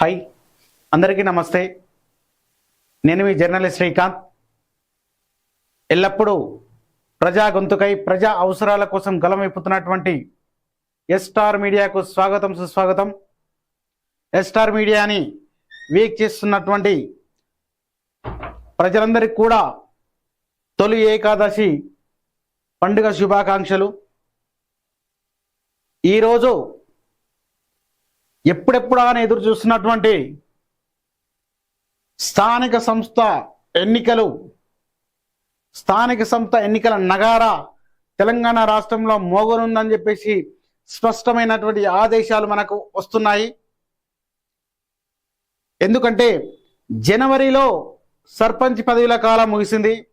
Hi అందరికీ నమస్తే. నేను మీ జర్నలిస్ట్ శ్రీకాంత్. ఎల్లప్పుడూ ప్రజా గొంతుకై ప్రజా అవసరాల కోసం గలమైపుతున్నటువంటి ఎస్టార్ మీడియాకు స్వాగతం సుస్వాగతం. ఎస్టార్ మీడియాని వీక్ చేస్తున్నటువంటి ప్రజలందరికీ కూడా తొలి ఏకాదశి పండుగ శుభాకాంక్షలు. ఈరోజు ఎప్పుడెప్పుడా అని ఎదురు చూస్తున్నటువంటి స్థానిక సంస్థ ఎన్నికలు స్థానిక సంస్థ ఎన్నికల నగారా తెలంగాణ రాష్ట్రంలో మోగనుందని చెప్పేసి స్పష్టమైనటువంటి ఆదేశాలు మనకు వస్తున్నాయి. ఎందుకంటే జనవరిలో సర్పంచ్ పదవుల కాలం ముగిసింది.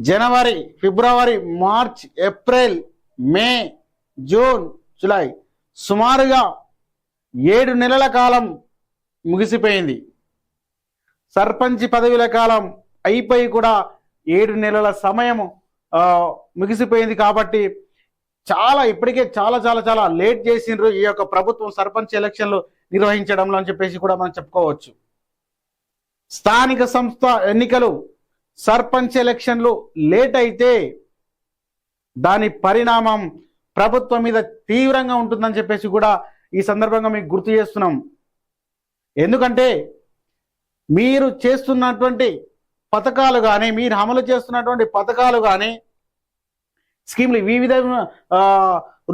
జనవరి ఫిబ్రవరి March April May June July సుమారుగా ఏడు నెలల కాలం ముగిసిపోయింది. సర్పంచ్ పదవుల కాలం అయిపోయి కూడా ఏడు నెలల సమయం ముగిసిపోయింది కాబట్టి చాలా ఇప్పటికే చాలా చాలా చాలా లేట్ చేసిండ్రు ఈ యొక్క ప్రభుత్వం సర్పంచ్ ఎలక్షన్లు నిర్వహించడంలో అని చెప్పేసి కూడా మనం చెప్పుకోవచ్చు. స్థానిక సంస్థ ఎన్నికలు సర్పంచ్ ఎలక్షన్లు లేట్ అయితే దాని పరిణామం ప్రభుత్వం మీద తీవ్రంగా ఉంటుందని చెప్పేసి కూడా ఈ సందర్భంగా మీకు గుర్తు చేస్తున్నాం. ఎందుకంటే మీరు చేస్తున్నటువంటి పథకాలు కానీ మీరు అమలు చేస్తున్నటువంటి పథకాలు కానీ స్కీమ్లు వివిధ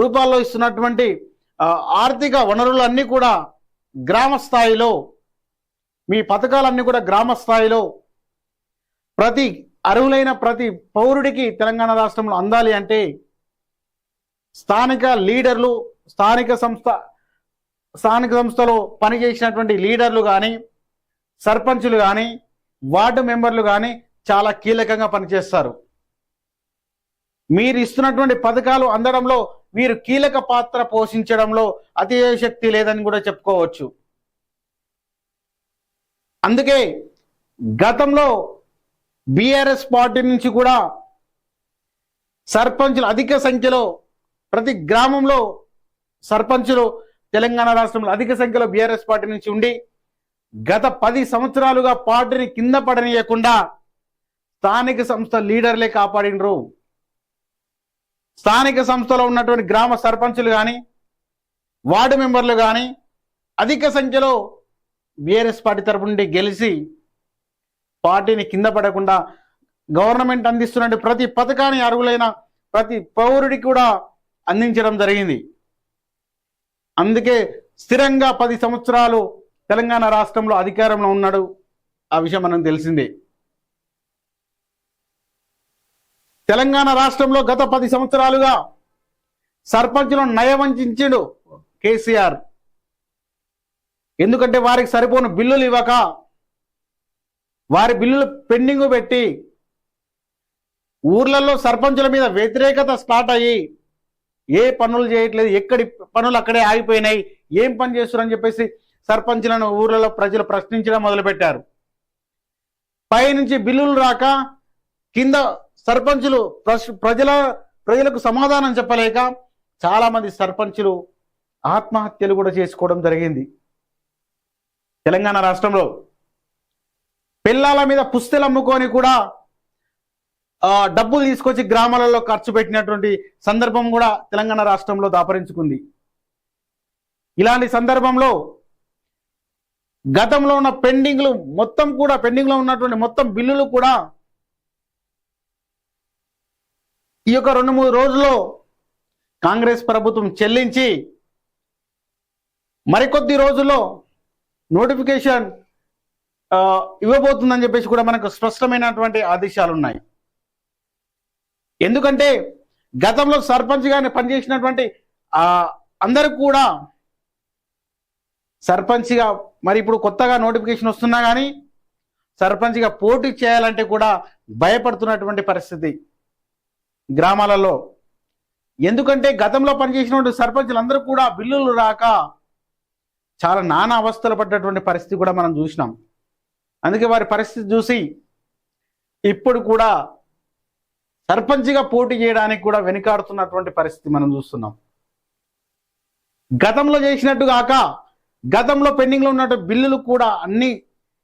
రూపాల్లో ఇస్తున్నటువంటి ఆర్థిక వనరులన్నీ కూడా గ్రామ స్థాయిలో మీ పథకాలన్నీ కూడా గ్రామ స్థాయిలో ప్రతి అర్హులైన ప్రతి పౌరుడికి తెలంగాణ రాష్ట్రంలో అందాలి అంటే స్థానిక లీడర్లు స్థానిక సంస్థ స్థానిక సంస్థలో పనిచేసినటువంటి లీడర్లు కానీ సర్పంచులు కానీ వార్డు మెంబర్లు కానీ చాలా కీలకంగా పనిచేస్తారు. మీరు ఇస్తున్నటువంటి పథకాలు అందడంలో వీరు కీలక పాత్ర పోషించడంలో అతిశక్తి లేదని కూడా చెప్పుకోవచ్చు. అందుకే గతంలో బీఆర్ఎస్ పార్టీ నుంచి కూడా సర్పంచులు అధిక సంఖ్యలో ప్రతి గ్రామంలో సర్పంచులు తెలంగాణ రాష్ట్రంలో అధిక సంఖ్యలో బీఆర్ఎస్ పార్టీ నుంచి ఉండి గత పది సంవత్సరాలుగా పార్టీని కింద పడనీయకుండా స్థానిక సంస్థ లీడర్లే కాపాడినరు. స్థానిక సంస్థలో ఉన్నటువంటి గ్రామ సర్పంచులు కానీ వార్డు మెంబర్లు కానీ అధిక సంఖ్యలో బీఆర్ఎస్ పార్టీ తరపు నుండి గెలిచి పార్టీని కింద పడకుండా గవర్నమెంట్ అందిస్తున్న ప్రతి పథకాన్ని అర్హులైన ప్రతి పౌరుడికి కూడా అందించడం జరిగింది. అందుకే స్థిరంగా పది సంవత్సరాలు తెలంగాణ రాష్ట్రంలో అధికారంలో ఉన్నాడు. ఆ విషయం మనకు తెలిసిందే. తెలంగాణ రాష్ట్రంలో గత పది సంవత్సరాలుగా సర్పంచులను నయవంచించిండు కేసీఆర్. ఎందుకంటే వారికి సరిపోని బిల్లులు ఇవ్వక వారి బిల్లులు పెండింగ్ పెట్టి ఊర్లలో సర్పంచుల మీద వ్యతిరేకత స్టార్ట్ అయ్యి ఏ పనులు చేయట్లేదు ఎక్కడి పనులు అక్కడే ఆగిపోయినాయి ఏం పని చేస్తున్నారని చెప్పేసి సర్పంచులను ఊర్లలో ప్రజలు ప్రశ్నించడం మొదలుపెట్టారు. పైనుంచి బిల్లులు రాక కింద సర్పంచులు ప్రజల ప్రజలకు సమాధానం చెప్పలేక చాలామంది సర్పంచులు ఆత్మహత్యలు కూడా చేసుకోవడం జరిగింది. తెలంగాణ రాష్ట్రంలో. పిల్లల మీద పుస్తెలు అమ్ముకొని కూడా డబ్బులు తీసుకొచ్చి గ్రామాలలో ఖర్చు పెట్టినటువంటి సందర్భం కూడా తెలంగాణ రాష్ట్రంలో దాపరించుకుంది. ఇలాంటి సందర్భంలో గతంలో ఉన్న పెండింగ్లు మొత్తం కూడా పెండింగ్లో ఉన్నటువంటి మొత్తం బిల్లులు కూడా ఈ యొక్క రెండు మూడు రోజుల్లో కాంగ్రెస్ ప్రభుత్వం చెల్లించి మరికొద్ది రోజుల్లో నోటిఫికేషన్ ఇవ్వబోతుందని చెప్పేసి కూడా మనకు స్పష్టమైనటువంటి ఆదేశాలు ఉన్నాయి ఎందుకంటే గతంలో సర్పంచ్గానే పనిచేసినటువంటి అందరు అందరూ కూడా సర్పంచ్గా మరి ఇప్పుడు కొత్తగా నోటిఫికేషన్ వస్తున్నా కానీ సర్పంచ్గా పోటీ చేయాలంటే కూడా భయపడుతున్నటువంటి పరిస్థితి గ్రామాలలో. ఎందుకంటే గతంలో పనిచేసినటువంటి సర్పంచులందరూ కూడా బిల్లులు రాక చాలా నానా అవస్థలు పడ్డటువంటి పరిస్థితి కూడా మనం చూసినాం. అందుకే వారి పరిస్థితి చూసి ఇప్పుడు కూడా సర్పంచ్గా పోటీ చేయడానికి కూడా వెనుకాడుతున్నటువంటి పరిస్థితి మనం చూస్తున్నాం. గతంలో చేసినట్టు కాక గతంలో పెండింగ్లో ఉన్న బిల్లులు కూడా అన్ని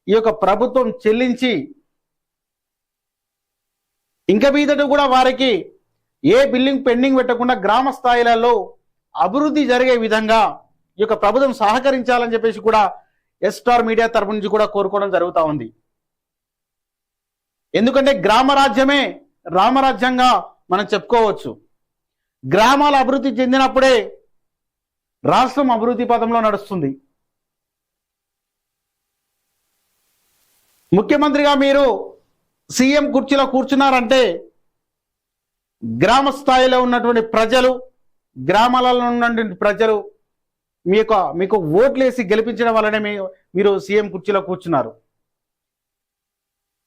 ఈ యొక్క ప్రభుత్వం చెల్లించి ఇంకా మీదట కూడా వారికి ఏ బిల్లింగ్ పెండింగ్ పెట్టకుండా గ్రామ స్థాయిలలో అభివృద్ధి జరిగే విధంగా ఈ యొక్క ప్రభుత్వం సహకరించాలని చెప్పేసి కూడా ఎస్టార్ మీడియా తరపు నుంచి కూడా కోరుకోవడం జరుగుతూ ఉంది. ఎందుకంటే గ్రామ రాజ్యమే రామరాజ్యంగా మనం చెప్పుకోవచ్చు. గ్రామాలు అభివృద్ధి చెందినప్పుడే రాష్ట్రం అభివృద్ధి పదంలో నడుస్తుంది. ముఖ్యమంత్రిగా మీరు సీఎం కుర్చీలో కూర్చున్నారంటే గ్రామ స్థాయిలో ఉన్నటువంటి ప్రజలు గ్రామాలలో ఉన్నటువంటి ప్రజలు మీ యొక్క మీకు ఓట్లేసి గెలిపించడం వల్లనే మీరు సీఎం కుర్చీలో కూర్చున్నారు.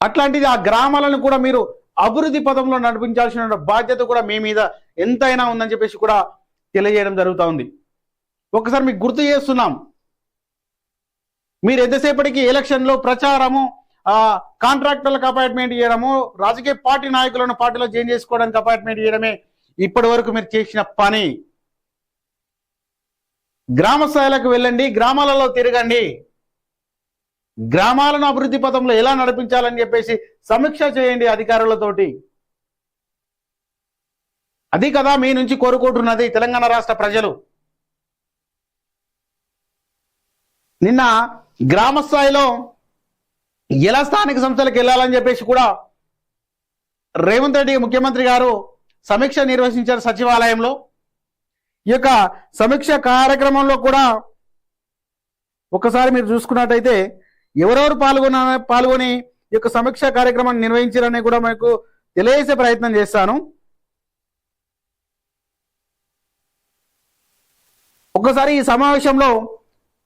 అట్లాంటిది ఆ గ్రామాలను కూడా మీరు అభివృద్ధి పదంలో నడిపించాల్సిన బాధ్యత కూడా మీ మీద ఎంతైనా ఉందని చెప్పేసి కూడా తెలియజేయడం జరుగుతూ ఉంది. ఒకసారి మీకు గుర్తు చేస్తున్నాం. మీరు ఎంతసేపటికి ఎలక్షన్లో ప్రచారము కాంట్రాక్టర్లకు అపాయింట్మెంట్ చేయడము రాజకీయ పార్టీ నాయకులను పార్టీలో చేంజ్ చేసుకోవడానికి అపాయింట్మెంట్ చేయడమే ఇప్పటి వరకు మీరు చేసిన పని. గ్రామ స్థాయిలకు వెళ్ళండి గ్రామాలలో తిరగండి. గ్రామాలను అభివృద్ధి పథంలో ఎలా నడిపించాలని చెప్పేసి సమీక్ష చేయండి అధికారులతోటి. అది కదా మీ నుంచి కోరుకుంటున్నది తెలంగాణ రాష్ట్ర ప్రజలు. నిన్న గ్రామ స్థాయిలో ఎలా స్థానిక సంస్థలకు వెళ్ళాలని చెప్పేసి కూడా రేవంత్ రెడ్డి ముఖ్యమంత్రి గారు సమీక్ష నిర్వహించారు సచివాలయంలో. ఈ యొక్క సమీక్ష కార్యక్రమంలో కూడా ఒకసారి మీరు చూసుకున్నట్టయితే ఎవరెవరు పాల్గొన పాల్గొని ఈ యొక్క సమీక్ష కార్యక్రమాన్ని నిర్వహించారని కూడా మీకు తెలియజేసే ప్రయత్నం చేస్తాను. ఒక్కసారి ఈ సమావేశంలో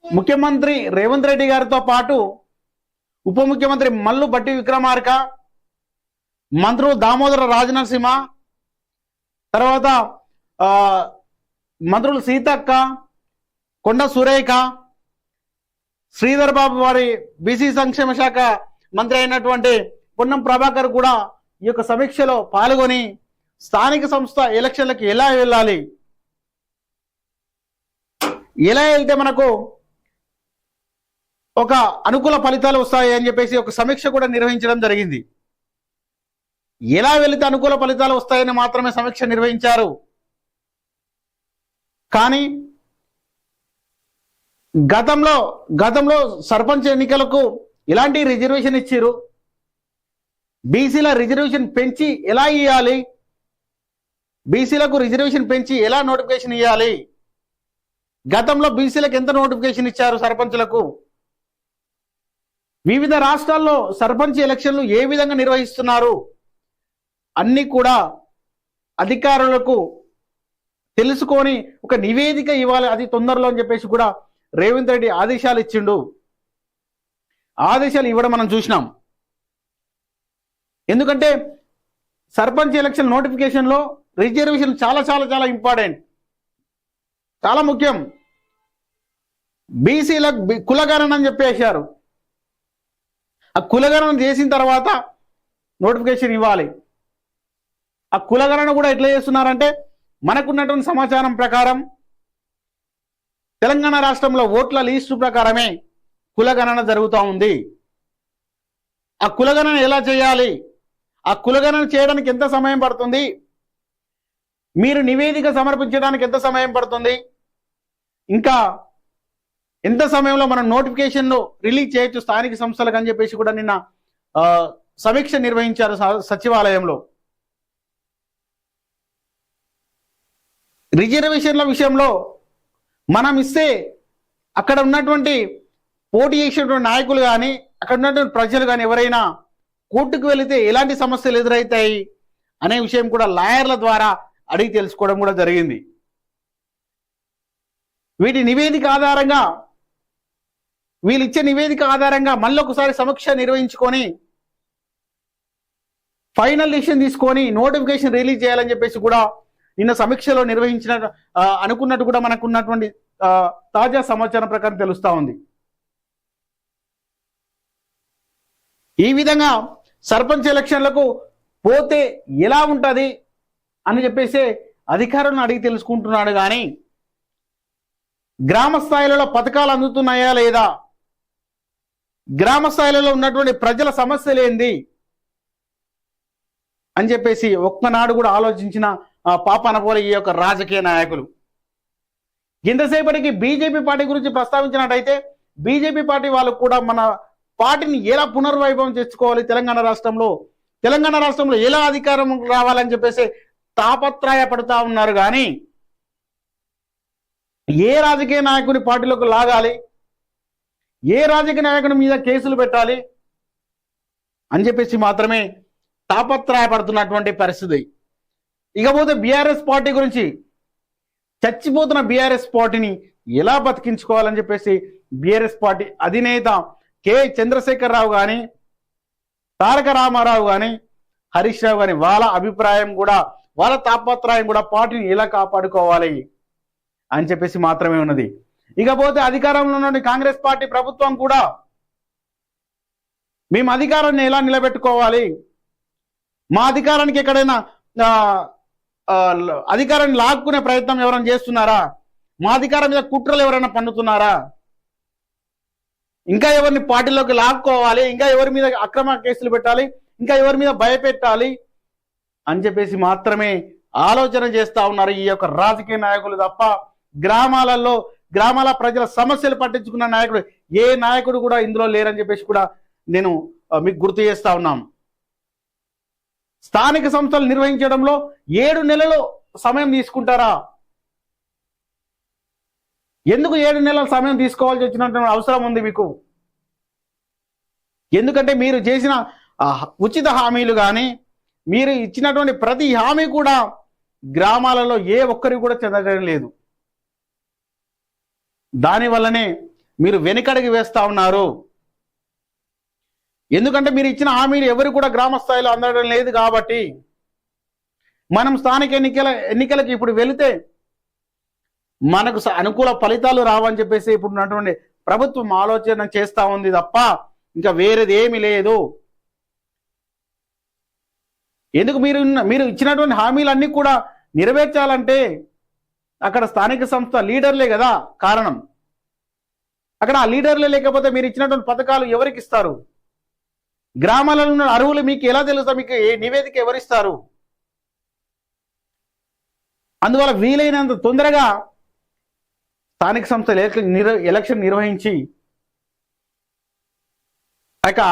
ముఖ్యమంత్రి రేవంత్ రెడ్డి గారితో పాటు ఉప ముఖ్యమంత్రి మల్లు బట్టి విక్రమార్క మంత్రులు దామోదర రాజనరసింహ తర్వాత మంత్రులు సీతక్క కొండ సురేఖ శ్రీధర్ బాబు వారి బీసీ సంక్షేమ శాఖ మంత్రి అయినటువంటి పొన్నం ప్రభాకర్ కూడా ఈ యొక్క సమీక్షలో పాల్గొని స్థానిక సంస్థ ఎలక్షన్లకు ఎలా వెళ్ళాలి? ఎలా వెళ్తే మనకు ఒక అనుకూల ఫలితాలు వస్తాయి అని చెప్పేసి ఒక సమీక్ష కూడా నిర్వహించడం జరిగింది. ఎలా వెళితే అనుకూల ఫలితాలు వస్తాయని మాత్రమే సమీక్ష నిర్వహించారు. కానీ గతంలో గతంలో సర్పంచ్ ఎన్నికలకు ఎలాంటి రిజర్వేషన్ ఇచ్చారు బీసీల రిజర్వేషన్ పెంచి ఎలా ఇవ్వాలి బీసీలకు రిజర్వేషన్ పెంచి ఎలా నోటిఫికేషన్ ఇవ్వాలి గతంలో బీసీలకు ఎంత నోటిఫికేషన్ ఇచ్చారు సర్పంచులకు? వివిధ రాష్ట్రాల్లో సర్పంచ్ ఎలక్షన్లు ఏ విధంగా నిర్వహిస్తున్నారు? అన్ని కూడా అధికారులకు తెలుసుకొని ఒక నివేదిక ఇవ్వాలి. అది తొందరలో అని చెప్పేసి కూడా రేవంత్ రెడ్డి ఆదేశాలు ఇచ్చిండు. ఆదేశాలు ఇవ్వడం మనం చూసినాం. ఎందుకంటే సర్పంచ్ ఎలక్షన్ నోటిఫికేషన్లో రిజర్వేషన్ చాలా చాలా చాలా ఇంపార్టెంట్. చాలా ముఖ్యం. బీసీల కులగణన అని చెప్పేశారు. ఆ కులగణన చేసిన తర్వాత నోటిఫికేషన్ ఇవ్వాలి. ఆ కులగణన కూడా ఎట్లా చేస్తున్నారంటే మనకున్నటువంటి సమాచారం ప్రకారం తెలంగాణ రాష్ట్రంలో ఓట్ల లీస్టు ప్రకారమే కులగణన జరుగుతూ ఉంది. ఆ కులగణన ఎలా చేయాలి? ఆ కులగణన చేయడానికి ఎంత సమయం పడుతుంది? మీరు నివేదిక సమర్పించడానికి ఎంత సమయం పడుతుంది? ఇంకా ఎంత సమయంలో మనం నోటిఫికేషన్ను రిలీజ్ చేయొచ్చు? స్థానిక సంస్థలకు అని చెప్పేసి కూడా నిన్న సమీక్ష నిర్వహించారు స- సచివాలయంలో. రిజర్వేషన్ల విషయంలో మనం ఇస్తే అక్కడ ఉన్నటువంటి పోటీ చేసేటువంటి నాయకులు కానీ అక్కడ ఉన్నటువంటి ప్రజలు కానీ ఎవరైనా కోర్టుకు వెళితే ఎలాంటి సమస్యలు ఎదురవుతాయి అనే విషయం కూడా లాయర్ల ద్వారా అడిగి తెలుసుకోవడం కూడా జరిగింది. వీటి నివేదిక ఆధారంగా వీళ్ళు ఇచ్చే నివేదిక ఆధారంగా మళ్ళీ ఒకసారి సమీక్ష నిర్వహించుకొని ఫైనల్ డిసిషన్ తీసుకొని నోటిఫికేషన్ రిలీజ్ చేయాలని చెప్పేసి కూడా నిన్న సమీక్షలో నిర్వహించిన అనుకున్నట్టు కూడా మనకు ఉన్నటువంటి తాజా సమాచారం ప్రకారం తెలుస్తా ఉంది. ఈ విధంగా సర్పంచ్ ఎలక్షన్లకు పోతే ఎలా ఉంటుంది అని చెప్పేసి అధికారులను అడిగి తెలుసుకుంటున్నాడు కానీ గ్రామ స్థాయిలలో పథకాలు అందుతున్నాయా లేదా? గ్రామ స్థాయిలలో ఉన్నటువంటి ప్రజల సమస్యలు ఏంది? అని చెప్పేసి ఒక్కనాడు కూడా ఆలోచించిన పాపాన పోలే ఈ యొక్క రాజకీయ నాయకులు. ఇంతసేపటికి బీజేపీ పార్టీ గురించి ప్రస్తావించినట్టయితే బీజేపీ పార్టీ వాళ్ళు కూడా మన పార్టీని ఎలా పునర్వైభవం తెచ్చుకోవాలి తెలంగాణ రాష్ట్రంలో? తెలంగాణ రాష్ట్రంలో ఎలా అధికారం రావాలని చెప్పేసి తాపత్రయపడుతా ఉన్నారు కానీ ఏ రాజకీయ నాయకుని పార్టీలోకి లాగాలి? ఏ రాజకీయ నాయకుని మీద కేసులు పెట్టాలి? అని చెప్పేసి మాత్రమే తాపత్రయపడుతున్నటువంటి పరిస్థితి. ఇకపోతే బీఆర్ఎస్ పార్టీ గురించి చచ్చిపోతున్న బీఆర్ఎస్ పార్టీని ఎలా బతికించుకోవాలని చెప్పేసి బీఆర్ఎస్ పార్టీ అధినేత కె చంద్రశేఖరరావు కానీ తారక రామారావు కానీ హరీష్ రావు కానీ వాళ్ళ అభిప్రాయం కూడా వాళ్ళ తాపత్రయం కూడా పార్టీని ఎలా కాపాడుకోవాలి అని చెప్పేసి మాత్రమే ఉన్నది. ఇకపోతే అధికారంలో ఉన్న కాంగ్రెస్ పార్టీ ప్రభుత్వం కూడా మేము అధికారాన్ని ఎలా నిలబెట్టుకోవాలి? మా అధికారానికి ఎక్కడైనా అధికారాన్ని లాక్కునే ప్రయత్నం ఎవరైనా చేస్తున్నారా? మా అధికారం మీద కుట్రలు ఎవరైనా పన్నుతున్నారా ఇంకా ఎవరిని పార్టీలోకి లాక్కోవాలి? ఇంకా ఎవరి మీద అక్రమ కేసులు పెట్టాలి? ఇంకా ఎవరి మీద భయపెట్టాలి? అని చెప్పేసి మాత్రమే ఆలోచన చేస్తా ఉన్నారు ఈ యొక్క రాజకీయ నాయకులు తప్ప గ్రామాలలో గ్రామాల ప్రజల సమస్యలు పట్టించుకున్న నాయకుడు ఏ నాయకుడు కూడా ఇందులో లేరని చెప్పేసి కూడా నేను మీకు గుర్తు చేస్తా ఉన్నాను స్థానిక సంస్థలు నిర్వహించడంలో ఏడు నెలలు సమయం తీసుకుంటారా? ఎందుకు ఏడు నెలల సమయం తీసుకోవాల్సి వచ్చినటువంటి అవసరం ఉంది మీకు? ఎందుకంటే మీరు చేసిన ఉచిత హామీలు కానీ మీరు ఇచ్చినటువంటి ప్రతి హామీ కూడా గ్రామాలలో ఏ ఒక్కరికి కూడా చెందడం లేదు. దానివల్లనే మీరు వెనుకడికి వేస్తా ఉన్నారు. ఎందుకంటే మీరు ఇచ్చిన హామీలు ఎవరు కూడా గ్రామ స్థాయిలో అందడం లేదు కాబట్టి మనం స్థానిక ఎన్నికల ఎన్నికలకి ఇప్పుడు వెళితే మనకు అనుకూల ఫలితాలు రావని చెప్పేసి ఇప్పుడు ఉన్నటువంటి ప్రభుత్వం ఆలోచన చేస్తూ ఉంది తప్ప ఇంకా వేరేది ఏమీ లేదు. ఎందుకు మీరు మీరు ఇచ్చినటువంటి హామీలన్నీ కూడా నెరవేర్చాలంటే అక్కడ స్థానిక సంస్థ లీడర్లే కదా కారణం. అక్కడ ఆ లీడర్లే లేకపోతే మీరు ఇచ్చినటువంటి పథకాలు ఎవరికి ఇస్తారు? గ్రామాలలో ఉన్న అరువులు మీకు ఎలా తెలుస్తా మీకు ఏ నివేదిక ఎవరిస్తారు? అందువల్ల వీలైనంత తొందరగా స్థానిక సంస్థలు ఎలక్షన్ ఎలక్షన్ నిర్వహించి ఆ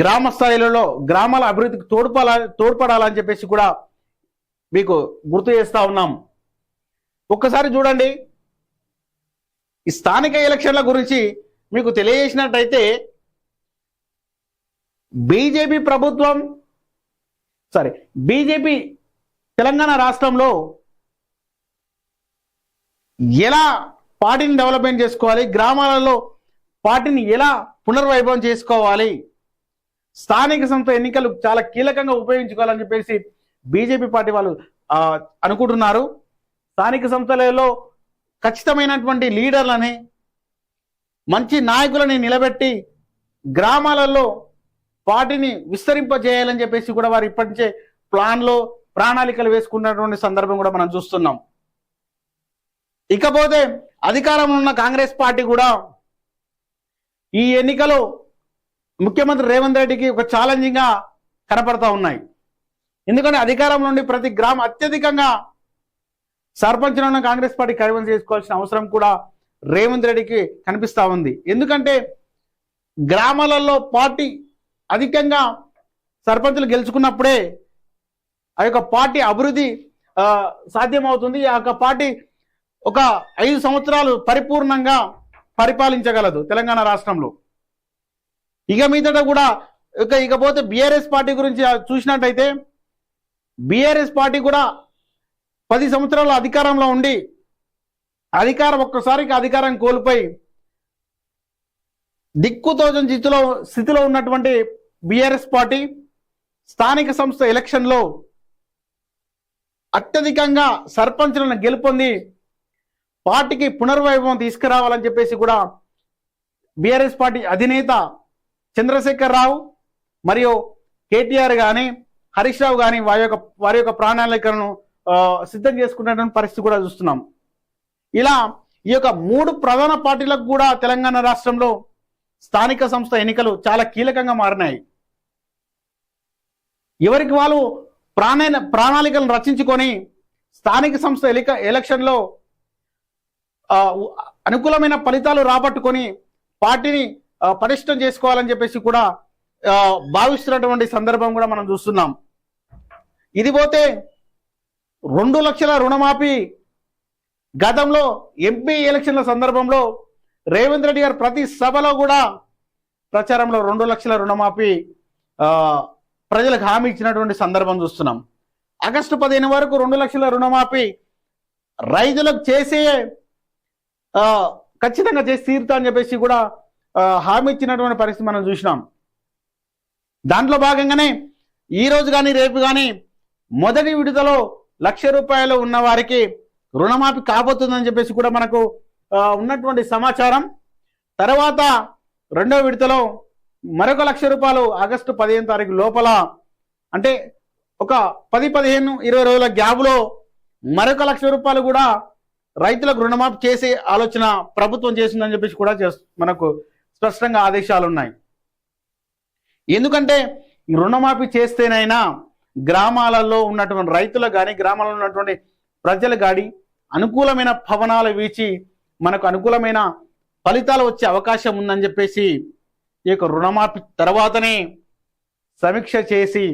గ్రామ స్థాయిలలో గ్రామాల అభివృద్ధికి తోడ్పడాల తోడ్పడాలని చెప్పేసి కూడా మీకు గుర్తు చేస్తా ఉన్నాం. ఒక్కసారి చూడండి. ఈ స్థానిక ఎలక్షన్ల గురించి మీకు తెలియజేసినట్టయితే బీజేపీ ప్రభుత్వం సారీ బీజేపీ తెలంగాణ రాష్ట్రంలో ఎలా పార్టీని డెవలప్మెంట్ చేసుకోవాలి గ్రామాలలో పార్టీని ఎలా పునర్వైభవం చేసుకోవాలి స్థానిక సంస్థ ఎన్నికలు చాలా కీలకంగా ఉపయోగించుకోవాలని చెప్పేసి బీజేపీ పార్టీ వాళ్ళు అనుకుంటున్నారు. స్థానిక సంస్థలలో ఖచ్చితమైనటువంటి లీడర్లని మంచి నాయకులని నిలబెట్టి గ్రామాలలో పార్టీని విస్తరింపజేయాలని చెప్పేసి కూడా వారు ఇప్పటి నుంచే ప్లాన్లో ప్రణాళికలు వేసుకున్నటువంటి సందర్భం కూడా మనం చూస్తున్నాం. ఇకపోతే అధికారంలో ఉన్న కాంగ్రెస్ పార్టీ కూడా ఈ ఎన్నికలో ముఖ్యమంత్రి రేవంత్ రెడ్డికి ఒక ఛాలెంజింగ్గా కనపడతా ఉన్నాయి. ఎందుకంటే అధికారం నుండి ప్రతి గ్రామ అత్యధికంగా సర్పంచ్లను ఉన్న కాంగ్రెస్ పార్టీ కైవసం చేసుకోవాల్సిన అవసరం కూడా రేవంత్ రెడ్డికి కనిపిస్తా ఉంది. ఎందుకంటే గ్రామాలలో పార్టీ అధికంగా సర్పంచులు గెలుచుకున్నప్పుడే ఆ యొక్క పార్టీ అభివృద్ధి సాధ్యమవుతుంది. ఆ యొక్క పార్టీ ఒక ఐదు సంవత్సరాలు పరిపూర్ణంగా పరిపాలించగలదు తెలంగాణ రాష్ట్రంలో. ఇక మీదట కూడా ఇక ఇకపోతే బీఆర్ఎస్ పార్టీ గురించి చూసినట్టయితే బీఆర్ఎస్ పార్టీ కూడా పది సంవత్సరాలు అధికారంలో ఉండి అధికారం ఒక్కసారికి అధికారం కోల్పోయి దిక్కుతోచని స్థితిలో స్థితిలో ఉన్నటువంటి బీఆర్ఎస్ పార్టీ స్థానిక సంస్థ ఎలక్షన్లో అత్యధికంగా సర్పంచులను గెలుపొంది పార్టీకి పునర్వైభవం తీసుకురావాలని చెప్పేసి కూడా బీఆర్ఎస్ పార్టీ అధినేత చంద్రశేఖర్ రావు మరియు కేటీఆర్ కానీ హరీష్ రావు కానీ వారి యొక్క వారి యొక్క ప్రణాళికలను సిద్ధం చేసుకున్నటువంటి పరిస్థితి కూడా చూస్తున్నాం. ఇలా ఈ యొక్క మూడు ప్రధాన పార్టీలకు కూడా తెలంగాణ రాష్ట్రంలో స్థానిక సంస్థ ఎన్నికలు చాలా కీలకంగా మారినాయి. ఎవరికి వాళ్ళు ప్రాణ ప్రణాళికలను రచించుకొని స్థానిక సంస్థ ఎలిక ఎలక్షన్లో అనుకూలమైన ఫలితాలు రాబట్టుకొని పార్టీని పటిష్టం చేసుకోవాలని చెప్పేసి కూడా భావిస్తున్నటువంటి సందర్భం కూడా మనం చూస్తున్నాం. ఇది పోతే రెండు లక్షల రుణమాఫీ గతంలో ఎంపీ ఎలక్షన్ల సందర్భంలో రేవంత్ రెడ్డి గారు ప్రతి సభలో కూడా ప్రచారంలో రెండు లక్షల రుణమాఫీ ప్రజలకు హామీ ఇచ్చినటువంటి సందర్భం చూస్తున్నాం. ఆగస్టు పదిహేను వరకు రెండు లక్షల రుణమాఫీ రైతులకు చేసే ఖచ్చితంగా చేసి తీరుతా అని చెప్పేసి కూడా హామీ ఇచ్చినటువంటి పరిస్థితి మనం చూసినాం. దాంట్లో భాగంగానే ఈ రోజు కానీ రేపు కానీ మొదటి విడతలో లక్ష రూపాయలు ఉన్న వారికి రుణమాఫీ కాబోతుందని చెప్పేసి కూడా మనకు ఉన్నటువంటి సమాచారం. తర్వాత రెండో విడతలో మరొక లక్ష రూపాయలు ఆగస్టు పదిహేను తారీఖు లోపల అంటే ఒక పది పదిహేను ఇరవై రోజుల గ్యాబ్లో మరొక లక్ష రూపాయలు కూడా రైతులకు రుణమాఫీ చేసే ఆలోచన ప్రభుత్వం చేసిందని చెప్పేసి కూడా మనకు స్పష్టంగా ఆదేశాలు ఉన్నాయి. ఎందుకంటే రుణమాఫీ చేస్తేనైనా గ్రామాలలో ఉన్నటువంటి రైతులకు కానీ గ్రామాలలో ఉన్నటువంటి ప్రజలు కానీ అనుకూలమైన భవనాలు వీచి మనకు అనుకూలమైన ఫలితాలు వచ్చే అవకాశం ఉందని చెప్పేసి ఈ యొక్క రుణమాఫీ తర్వాతనే సమీక్ష చేసి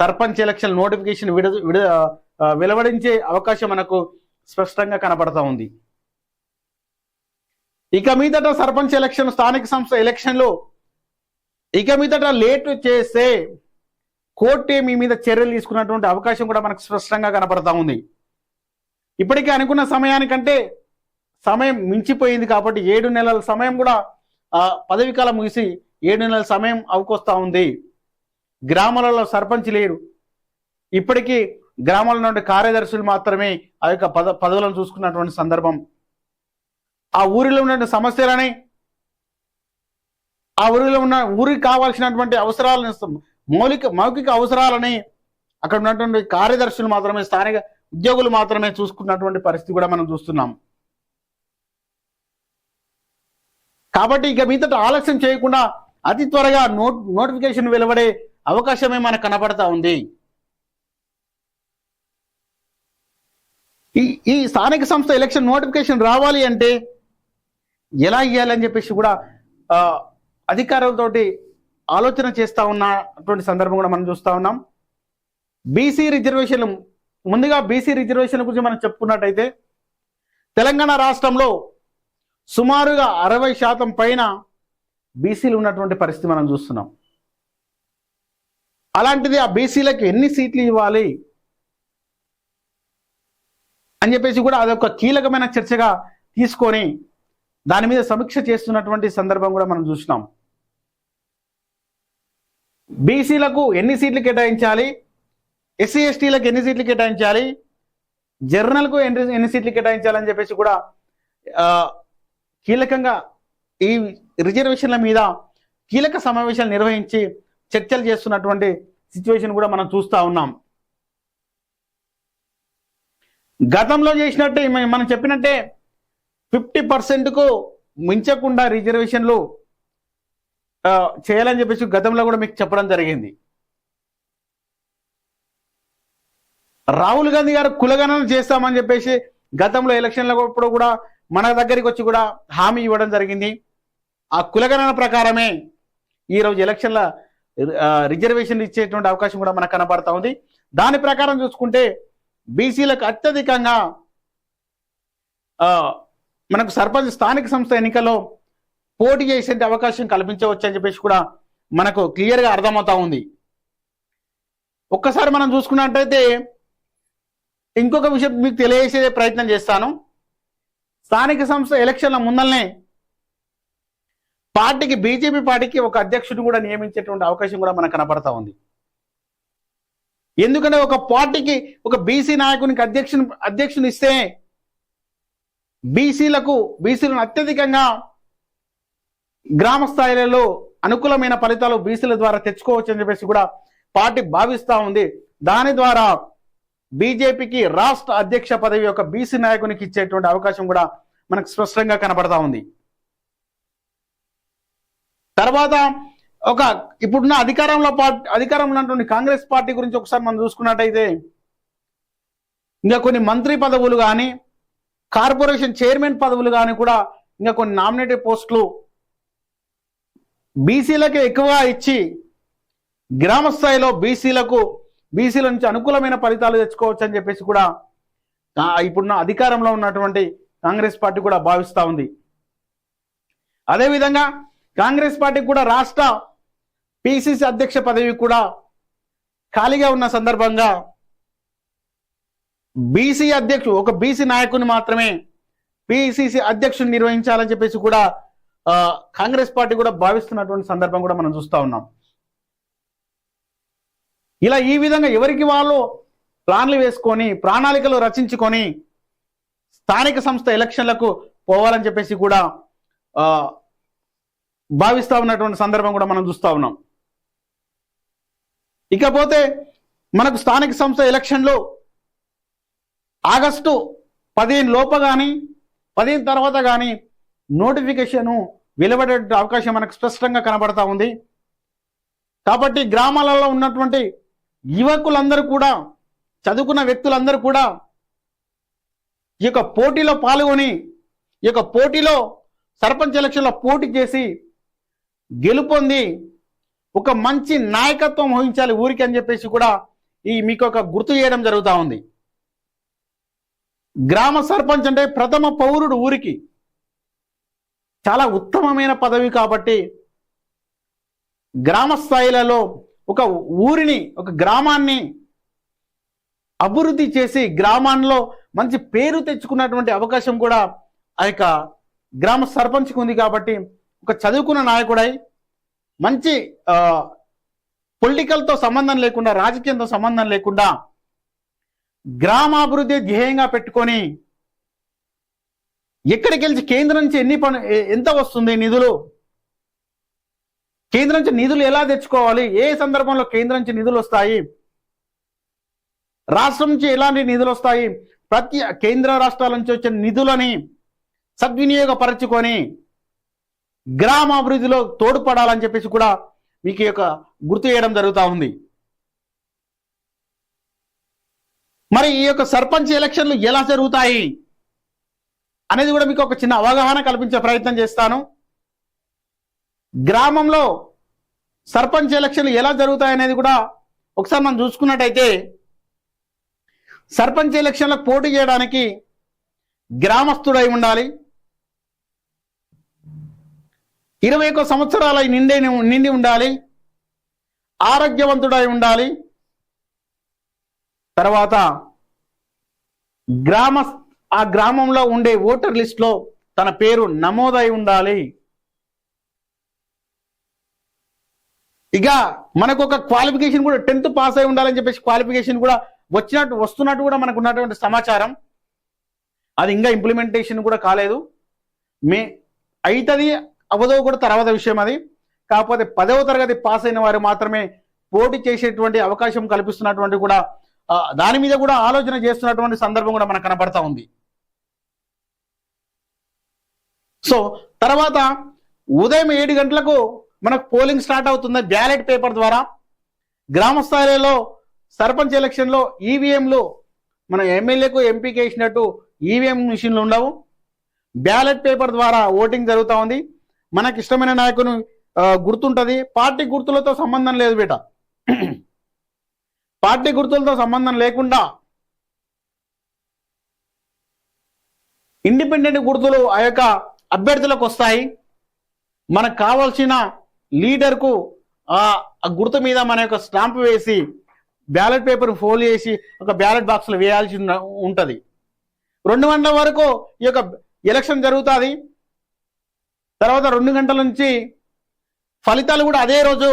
సర్పంచ్ ఎలక్షన్ నోటిఫికేషన్ విడ విడ వెలువడించే అవకాశం మనకు స్పష్టంగా కనపడతా ఉంది. ఇక మీదట సర్పంచ్ ఎలక్షన్ స్థానిక సంస్థ ఎలక్షన్లో ఇక మీదట లేట్ చేస్తే కోర్టే మీ మీద చర్యలు తీసుకున్నటువంటి అవకాశం కూడా మనకు స్పష్టంగా కనపడతా ఉంది. ఇప్పటికే అనుకున్న సమయానికంటే సమయం మించిపోయింది కాబట్టి ఏడు నెలల సమయం కూడా ఆ, పదవి కాలం ముగిసి ఏడు నెలల సమయం అవకొస్తూ ఉంది. గ్రామాలలో సర్పంచ్ లేరు ఇప్పటికీ గ్రామాల నుండి కార్యదర్శులు మాత్రమే ఆ యొక్క పద పదవులను చూసుకున్నటువంటి సందర్భం. ఆ ఊరిలో ఉన్న సమస్యలని ఆ ఊరిలో ఉన్న ఊరికి కావాల్సినటువంటి అవసరాలను మౌలిక మౌఖిక అవసరాలని అక్కడ ఉన్నటువంటి కార్యదర్శులు మాత్రమే స్థానిక ఉద్యోగులు మాత్రమే చూసుకున్నటువంటి పరిస్థితి కూడా మనం చూస్తున్నాం. కాబట్టి ఇక మీదట ఆలస్యం చేయకుండా అతి త్వరగా నోట్ నోటిఫికేషన్ వెలువడే అవకాశమే మనకు కనపడతా ఉంది. ఈ ఈ స్థానిక సంస్థ ఎలక్షన్ నోటిఫికేషన్ రావాలి అంటే ఎలా ఇవ్వాలని చెప్పేసి కూడా అధికారులతోటి ఆలోచన చేస్తూ ఉన్నటువంటి సందర్భం కూడా మనం చూస్తా ఉన్నాం. బీసీ రిజర్వేషన్లు ముందుగా బీసీ రిజర్వేషన్ గురించి మనం చెప్పుకున్నట్టయితే తెలంగాణ రాష్ట్రంలో సుమారుగా అరవై శాతం పైన బీసీలు ఉన్నటువంటి పరిస్థితి మనం చూస్తున్నాం. అలాంటిది ఆ బీసీలకు ఎన్ని సీట్లు ఇవ్వాలి అని చెప్పేసి కూడా అదొక కీలకమైన చర్చగా తీసుకొని దాని మీద సమీక్ష చేస్తున్నటువంటి సందర్భం కూడా మనం చూసినాం బీసీలకు ఎన్ని సీట్లు కేటాయించాలి? ఎస్సీ ఎస్టీలకు ఎన్ని సీట్లు కేటాయించాలి? జర్నల్కు ఎన్ని ఎన్ని సీట్లు కేటాయించాలని చెప్పేసి కూడా కీలకంగా ఈ రిజర్వేషన్ల మీద కీలక సమావేశాలు నిర్వహించి చర్చలు చేస్తున్నటువంటి సిచ్యువేషన్ కూడా మనం చూస్తా ఉన్నాం. గతంలో చేసినట్టే మనం చెప్పినట్టే ఫిఫ్టీ పర్సెంట్కు మించకుండా రిజర్వేషన్లు చేయాలని చెప్పేసి గతంలో కూడా మీకు చెప్పడం జరిగింది. రాహుల్ గాంధీ గారు కులగణన చేస్తామని చెప్పేసి గతంలో ఎలక్షన్లప్పుడు కూడా మన దగ్గరికి వచ్చి కూడా హామీ ఇవ్వడం జరిగింది. ఆ కులగణన ప్రకారమే ఈరోజు ఎలక్షన్ల రిజర్వేషన్ ఇచ్చేటువంటి అవకాశం కూడా మనకు కనబడతా ఉంది. దాని ప్రకారం చూసుకుంటే బీసీలకు అత్యధికంగా మనకు సర్పంచ్ స్థానిక సంస్థ ఎన్నికల్లో పోటీ చేసే అవకాశం కల్పించవచ్చు అని చెప్పేసి కూడా మనకు క్లియర్గా అర్థమవుతా ఉంది. ఒక్కసారి మనం చూసుకున్నట్టయితే ఇంకొక విషయం మీకు తెలియజేసే ప్రయత్నం చేస్తాను. స్థానిక సంస్థ ఎలక్షన్ల ముందల్నే పార్టీకి బీజేపీ పార్టీకి ఒక అధ్యక్షుడు కూడా నియమించేటువంటి అవకాశం కూడా మనకు కనపడతా ఉంది. ఎందుకంటే ఒక పార్టీకి ఒక బీసీ నాయకునికి అధ్యక్షుని అధ్యక్షుని ఇస్తే బీసీలకు బీసీలను అత్యధికంగా గ్రామ స్థాయిలలో అనుకూలమైన ఫలితాలు బీసీల ద్వారా తెచ్చుకోవచ్చు అని చెప్పేసి కూడా పార్టీ భావిస్తూ ఉంది. దాని ద్వారా బీజేపీకి రాష్ట్ర అధ్యక్ష పదవి యొక్క బీసీ నాయకునికి ఇచ్చేటువంటి అవకాశం కూడా మనకు స్పష్టంగా కనబడతా ఉంది. తర్వాత ఒక ఇప్పుడున్న అధికారంలో పార్టీ అధికారంలో ఉన్నటువంటి కాంగ్రెస్ పార్టీ గురించి ఒకసారి మనం చూసుకున్నట్టయితే ఇంకా కొన్ని మంత్రి పదవులు కానీ కార్పొరేషన్ చైర్మన్ పదవులు కానీ కూడా ఇంకా కొన్ని నామినేటెడ్ పోస్టులు బీసీలకే ఎక్కువగా ఇచ్చి గ్రామ స్థాయిలో బీసీలకు బీసీల నుంచి అనుకూలమైన ఫలితాలు తెచ్చుకోవచ్చు అని చెప్పేసి కూడా ఇప్పుడున్న అధికారంలో ఉన్నటువంటి కాంగ్రెస్ పార్టీ కూడా భావిస్తూ ఉంది. అదేవిధంగా కాంగ్రెస్ పార్టీకి కూడా రాష్ట్ర పిసిసి అధ్యక్ష పదవి కూడా ఖాళీగా ఉన్న సందర్భంగా బీసీ అధ్యక్షుడు ఒక బీసీ నాయకుని మాత్రమే పిసిసి అధ్యక్షుడు నిర్వహించాలని చెప్పేసి కూడా కాంగ్రెస్ పార్టీ కూడా భావిస్తున్నటువంటి సందర్భం కూడా మనం చూస్తా ఉన్నాం. ఇలా ఈ విధంగా ఎవరికి వాళ్ళు ప్లాన్లు వేసుకొని ప్రణాళికలు రచించుకొని స్థానిక సంస్థ ఎలక్షన్లకు పోవాలని చెప్పేసి కూడా భావిస్తూ ఉన్నటువంటి సందర్భం కూడా మనం చూస్తా ఉన్నాం. ఇకపోతే మనకు స్థానిక సంస్థ ఎలక్షన్లు ఆగస్టు పదిహేను లోప కానీ పదిహేను తర్వాత కానీ నోటిఫికేషన్ వెలువడే అవకాశం మనకు స్పష్టంగా కనబడతా ఉంది. కాబట్టి గ్రామాలలో ఉన్నటువంటి యువకులందరూ కూడా చదువుకున్న వ్యక్తులందరూ కూడా ఈ యొక్క పోటీలో పాల్గొని ఈ యొక్క పోటీలో సర్పంచ్ ఎలక్షన్లో పోటీ చేసి గెలుపొంది ఒక మంచి నాయకత్వం వహించాలి ఊరికి అని చెప్పేసి కూడా ఈ మీకు ఒక గుర్తు చేయడం జరుగుతూ ఉంది. గ్రామ సర్పంచ్ అంటే ప్రథమ పౌరుడు ఊరికి. చాలా ఉత్తమమైన పదవి కాబట్టి గ్రామ స్థాయిలలో ఒక ఊరిని ఒక గ్రామాన్ని అభివృద్ధి చేసి గ్రామాల్లో మంచి పేరు తెచ్చుకున్నటువంటి అవకాశం కూడా ఆ యొక్క గ్రామ సర్పంచ్కి ఉంది కాబట్టి ఒక చదువుకున్న నాయకుడై మంచి పొలిటికల్తో సంబంధం లేకుండా రాజకీయంతో సంబంధం లేకుండా గ్రామాభివృద్ధి ధ్యేయంగా పెట్టుకొని ఎక్కడికి వెళ్ళి కేంద్రం నుంచి ఎన్ని పను ఎంత వస్తుంది నిధులు కేంద్రం నుంచి నిధులు ఎలా తెచ్చుకోవాలి? ఏ సందర్భంలో కేంద్రం నుంచి నిధులు వస్తాయి? రాష్ట్రం నుంచి ఎలాంటి నిధులు వస్తాయి? ప్రతి కేంద్ర రాష్ట్రాల నుంచి వచ్చిన నిధులని సద్వినియోగపరచుకొని గ్రామాభివృద్ధిలో తోడ్పడాలని చెప్పేసి కూడా మీకు యొక్క గుర్తు చేయడం జరుగుతూ ఉంది. మరి ఈ యొక్క సర్పంచ్ ఎలక్షన్లు ఎలా జరుగుతాయి? అనేది కూడా మీకు ఒక చిన్న అవగాహన కల్పించే ప్రయత్నం చేస్తాను. గ్రామంలో సర్పంచ్ ఎలక్షన్లు ఎలా జరుగుతాయి అనేది కూడా ఒకసారి మనం చూసుకున్నట్టయితే సర్పంచ్ ఎలక్షన్లకు పోటీ చేయడానికి గ్రామస్తుడై ఉండాలి. ఇరవై ఒక్క సంవత్సరాల నిండి నిండి ఉండాలి. ఆరోగ్యవంతుడై ఉండాలి. తర్వాత గ్రామ ఆ గ్రామంలో ఉండే ఓటర్ లిస్ట్లో తన పేరు నమోదై ఉండాలి. ఇక మనకు ఒక క్వాలిఫికేషన్ కూడా టెన్త్ పాస్ అయి ఉండాలని చెప్పేసి క్వాలిఫికేషన్ కూడా వచ్చినట్టు వస్తున్నట్టు కూడా మనకు ఉన్నటువంటి సమాచారం. అది ఇంకా ఇంప్లిమెంటేషన్ కూడా కాలేదు. మే అవుతుంది అవదో కూడా తర్వాత విషయం అది. కాకపోతే పదవ తరగతి పాస్ అయిన వారు మాత్రమే పోటీ చేసేటువంటి అవకాశం కల్పిస్తున్నటువంటి కూడా దాని మీద కూడా ఆలోచన చేస్తున్నటువంటి సందర్భం కూడా మనకు కనబడతా ఉంది. సో తర్వాత ఉదయం ఏడు గంటలకు మనకు పోలింగ్ స్టార్ట్ అవుతుంది బ్యాలెట్ పేపర్ ద్వారా. గ్రామ స్థాయిలో సర్పంచ్ ఎలక్షన్లో ఈవీఎంలు మన ఎమ్మెల్యేకు ఎంపీకి వేసినట్టు ఈవీఎం మిషన్లు ఉండవు. బ్యాలెట్ పేపర్ ద్వారా ఓటింగ్ జరుగుతూ ఉంది. మనకి ఇష్టమైన నాయకుని గుర్తుంటుంది. పార్టీ గుర్తులతో సంబంధం లేదు బేట. పార్టీ గుర్తులతో సంబంధం లేకుండా ఇండిపెండెంట్ గుర్తులు ఆ యొక్క అభ్యర్థులకు వస్తాయి. మనకు కావాల్సిన లీడర్కు ఆ గుర్తు మీద మన యొక్క స్టాంప్ వేసి బ్యాలెట్ పేపర్ ఫోల్ చేసి ఒక బ్యాలెట్ బాక్స్లో వేయాల్సి ఉంటుంది. రెండు గంటల వరకు ఈ యొక్క ఎలక్షన్ జరుగుతుంది. తర్వాత రెండు గంటల నుంచి ఫలితాలు కూడా అదే రోజు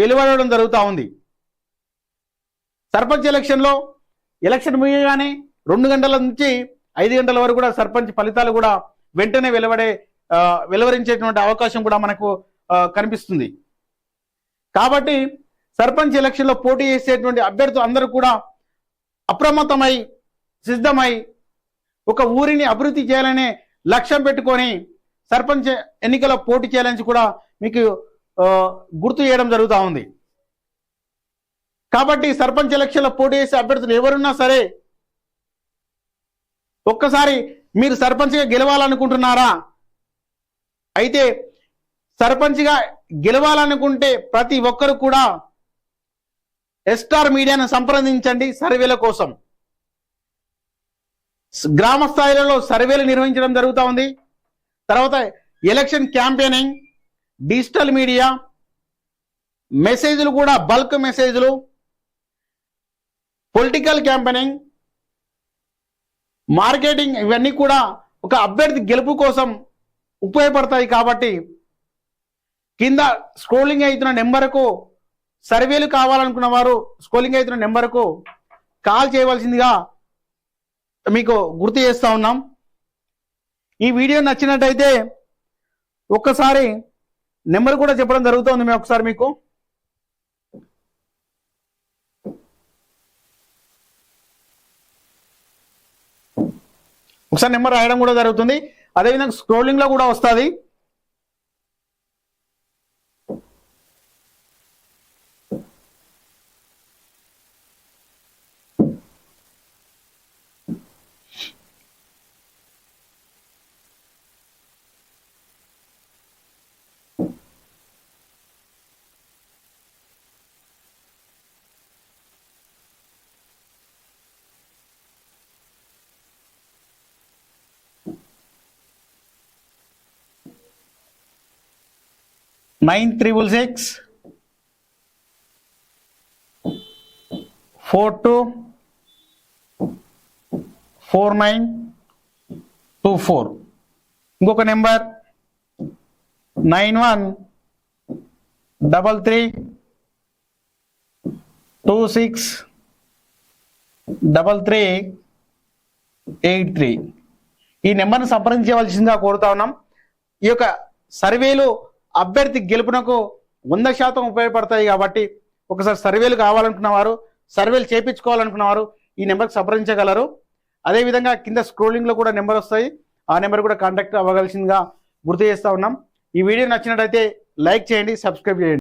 వెలువడడం జరుగుతూ ఉంది. సర్పంచ్ ఎలక్షన్లో ఎలక్షన్ ముగియగానే రెండు గంటల నుంచి ఐదు గంటల వరకు కూడా సర్పంచ్ ఫలితాలు కూడా వెంటనే వెలువడే వెలువరించేటువంటి అవకాశం కూడా మనకు కనిపిస్తుంది. కాబట్టి సర్పంచ్ ఎలక్షన్లో పోటీ చేసేటువంటి అభ్యర్థులు అందరూ కూడా అప్రమత్తమై సిద్ధమై ఒక ఊరిని అభివృద్ధి చేయాలనే లక్ష్యం పెట్టుకొని సర్పంచ్ ఎన్నికల పోటీ చేయాలని కూడా మీకు గుర్తు చేయడం జరుగుతూ ఉంది. కాబట్టి సర్పంచ్ ఎలక్షన్లో పోటీ చేసే అభ్యర్థులు ఎవరున్నా సరే ఒక్కసారి మీరు సర్పంచ్గా గెలవాలనుకుంటున్నారా? అయితే సర్పంచ్గా గెలవాలనుకుంటే ప్రతి ఒక్కరు కూడా ఎస్టార్ మీడియాను సంప్రదించండి సర్వేల కోసం. గ్రామ స్థాయిలలో సర్వేలు నిర్వహించడం జరుగుతూ ఉంది. తర్వాత ఎలక్షన్ క్యాంపెయినింగ్ డిజిటల్ మీడియా మెసేజ్లు కూడా బల్క్ మెసేజ్లు పొలిటికల్ క్యాంపెయినింగ్ మార్కెటింగ్ ఇవన్నీ కూడా ఒక అభ్యర్థి గెలుపు కోసం ఉపయోగపడతాయి కాబట్టి కింద స్క్రోలింగ్ అవుతున్న నెంబర్కు సర్వేలు కావాలనుకున్న వారు స్క్రోలింగ్ అవుతున్న నెంబర్కు కాల్ చేయవలసిందిగా మీకు గుర్తు చేస్తూ ఉన్నాం. ఈ వీడియో నచ్చినట్టయితే ఒక్కసారి నెంబర్ కూడా చెప్పడం జరుగుతుంది మేము ఒకసారి మీకు. ఒకసారి నెంబర్ రాయడం కూడా జరుగుతుంది. అదేవిధంగా స్క్రోలింగ్లో కూడా వస్తుంది. Nine triple six four two four nine two four ఇంకొక number nine one double three two six double three eight three ఈ నెంబర్ని సంప్రదించవలసిందిగా కోరుతా ఉన్నాం. ఈ యొక్క సర్వేలు అభ్యర్థి గెలుపునకు వంద శాతం ఉపయోగపడతాయి కాబట్టి ఒకసారి సర్వేలు కావాలనుకున్నవారు సర్వేలు చేపించుకోవాలనుకున్న వారు ఈ నెంబర్కి సంప్రదించగలరు. అదేవిధంగా కింద స్క్రోలింగ్లో కూడా నెంబర్ వస్తాయి. ఆ నెంబర్ కూడా కాంటాక్ట్ అవ్వగలసిందిగా గుర్తు చేస్తా ఉన్నాం. ఈ వీడియో నచ్చినట్టయితే లైక్ చేయండి సబ్స్క్రైబ్ చేయండి.